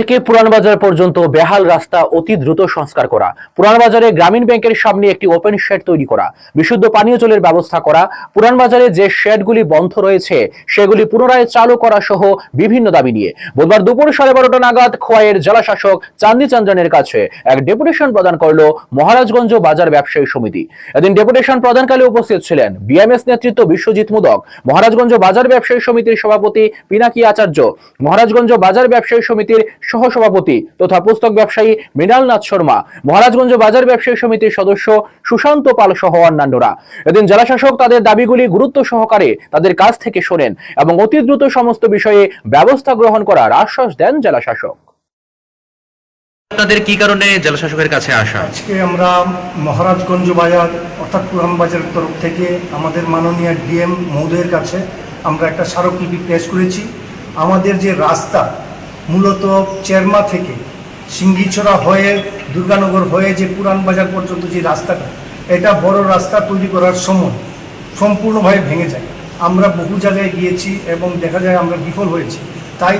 থেকে পুরান বাজার পর্যন্ত বেহাল রাস্তা অতি দ্রুত সংস্কার করা পুরান বাজারে গ্রামীণ ব্যাংকের সামনে একটি ওপেন শেড তৈরি করা, বিশুদ্ধ পানীয় জলের ব্যবস্থা করা পুরান বাজারে যে শেডগুলি বন্ধ রয়েছে, সেগুলি পুনরায় চালু করা সহ বিভিন্ন দাবি নিয়ে। বুধবার দুপুর সাড়ে বারোটা নাগাদ খোয়াইয়ের জেলা শাসক চান্দি চন্দ্রনের কাছে এক ডেপুটেশন প্রদান করল মহারাজগঞ্জ বাজার ব্যবসায়ী সমিতি। এদিন ডেপুটেশন প্রদানকালে উপস্থিত ছিলেন বিএমএস নেতৃত্ব বিশ্বজিৎ মুদক, মহারাজগঞ্জ বাজার ব্যবসায়ী সমিতির সভাপতি পিনাকি আচার্য, মহারাজগঞ্জ বাজার ব্যবসায়ী সমিতির সহসভাপতি তথা পুস্তক ব্যবসায়ী মৃণালনাথ শর্মা মহারাজগঞ্জ বাজার ব্যবসায়ী সমিতির সদস্য সুশান্ত পাল সহ অন্যান্যরা। এদিন জেলাশাসক তাদের দাবিগুলি গুরুত্ব সহকারে তাদের কাছ থেকে শোনেন এবং অতি দ্রুত সমস্ত বিষয়ে ব্যবস্থা গ্রহণ করার আশ্বাস দেন জেলাশাসক আপনাদের কি কারণে জেলা শাসকের কাছে আসা? আজকে আমরা মহারাজগঞ্জ বাজার অর্থাৎ পুরান বাজারের তরফ থেকে আমাদের মাননীয় ডিএম মহোদয়ের কাছে আমরা একটা স্মারকলিপি পেশ করেছি। আমাদের যে রাস্তা মূলত চেরমা থেকে সিঙ্গিছড়া হয়ে দুর্গানগর হয়ে যে পুরান বাজার পর্যন্ত যে রাস্তাটা, এটা বড় রাস্তা তৈরি করার সময় সম্পূর্ণভাবে ভেঙে যায়। আমরা বহু জায়গায় গিয়েছি এবং দেখা যায় আমরা বিফল হয়েছি। তাই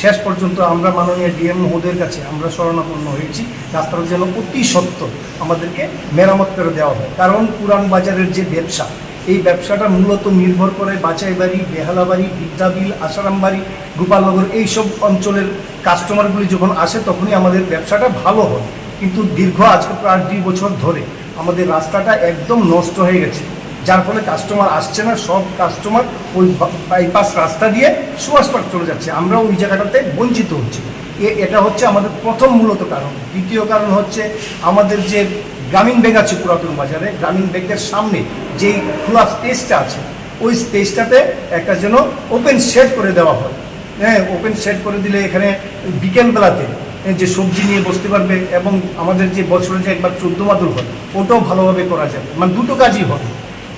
শেষ পর্যন্ত আমরা মাননীয় ডিএম মহোদয়ের কাছে আমরা শরণাপন্ন হয়েছি। রাস্তাটা যেন অতি সত্য আমাদেরকে মেরামত করে দেওয়া হয়। কারণ পুরান বাজারের যে ব্যবসা এই ব্যবসাটা মূলত নির্ভর করে বাছাইবাড়ি, বেহালাবাড়ি, বিদ্যাবিল আসারামবাড়ি গোপালনগর এইসব অঞ্চলের কাস্টমারগুলি যখন আসে তখনই আমাদের ব্যবসাটা ভালো হয়। কিন্তু দীর্ঘ আজকে প্রায় দুই বছর ধরে আমাদের রাস্তাটা একদম নষ্ট হয়ে গেছে। যার ফলে কাস্টমার আসছে না, সব কাস্টমার ওই বাইপাস রাস্তা দিয়ে সুভাষ পার্ক চলে যাচ্ছে। আমরা ওই জায়গাটাতে বঞ্চিত হচ্ছি। এটা হচ্ছে আমাদের প্রথম মূলত কারণ। দ্বিতীয় কারণ হচ্ছে আমাদের যে গ্রামীণ ব্যাগ আছে পুরাতন বাজারে, গ্রামীণ ব্যাংকের সামনে যেই খোলা স্পেসটা আছে, ওই স্পেসটাতে একটা যেন ওপেন শেড করে দেওয়া হয়। হ্যাঁ ওপেন শেড করে দিলে এখানে বিকেলবেলাতে যে সবজি নিয়ে বসতে পারবে এবং আমাদের যে বছরে যে একবার চোদ্দ মাদুর হয়, ওটাও ভালোভাবে করা যাবে মানে দুটো কাজই হবে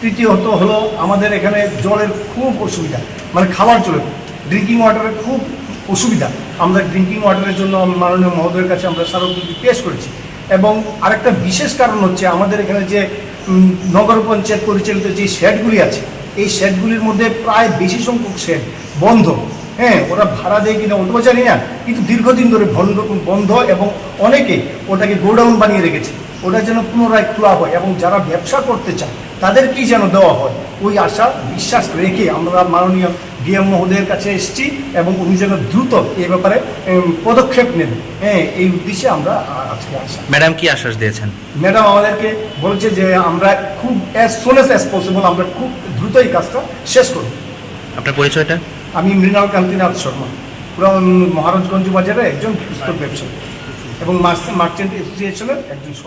তৃতীয়ত হলো আমাদের এখানে জলের খুব অসুবিধা। মানে খাবার জলের ড্রিঙ্কিং ওয়াটারের খুব অসুবিধা। আমরা ড্রিঙ্কিং ওয়াটারের জন্য মাননীয় মহোদয়ের কাছে আমরা স্মারকলিপি পেশ করেছি। এবং আরেকটা বিশেষ কারণ হচ্ছে আমাদের এখানে যে নগর পঞ্চায়েত পরিচালিত যে শেডগুলি আছে, এই শেডগুলির মধ্যে প্রায় বেশি সংখ্যক শেড বন্ধ। হ্যাঁ ওরা ভাড়া দেয় কিনা ওটাও জানি না, কিন্তু দীর্ঘদিন ধরে বন্ধ বন্ধ এবং অনেকে ওটাকে গোডাউন বানিয়ে রেখেছে। ওটা যেন পুনরায় খোলা হয় এবং যারা ব্যবসা করতে চায় তাদেরকেই যেন দেওয়া হয়। ওই আশা বিশ্বাস রেখে আমরা মাননীয় ডিএম মহোদয়ের কাছে এসেছি এবং উনি যেন দ্রুত এই ব্যাপারে পদক্ষেপ নেন। হ্যাঁ এই উদ্দেশ্যে আমরা আজকে আসা। ম্যাডাম কি আশ্বাস দিয়েছেন? ম্যাডাম আমাদেরকে বলেছে যে আমরা খুব অ্যাজ সোন অ্যাজ পসিবল আমরা খুব দ্রুত এই কাজটা শেষ করব। আপনার পরিচয়টা? আমি মৃণাল কান্তিনাথ শর্মা পুরো মহারাজগঞ্জ বাজারে একজন পুস্তক ব্যবসায়ী এবং মার্চেন্ট অ্যাসোসিয়েশনের একজন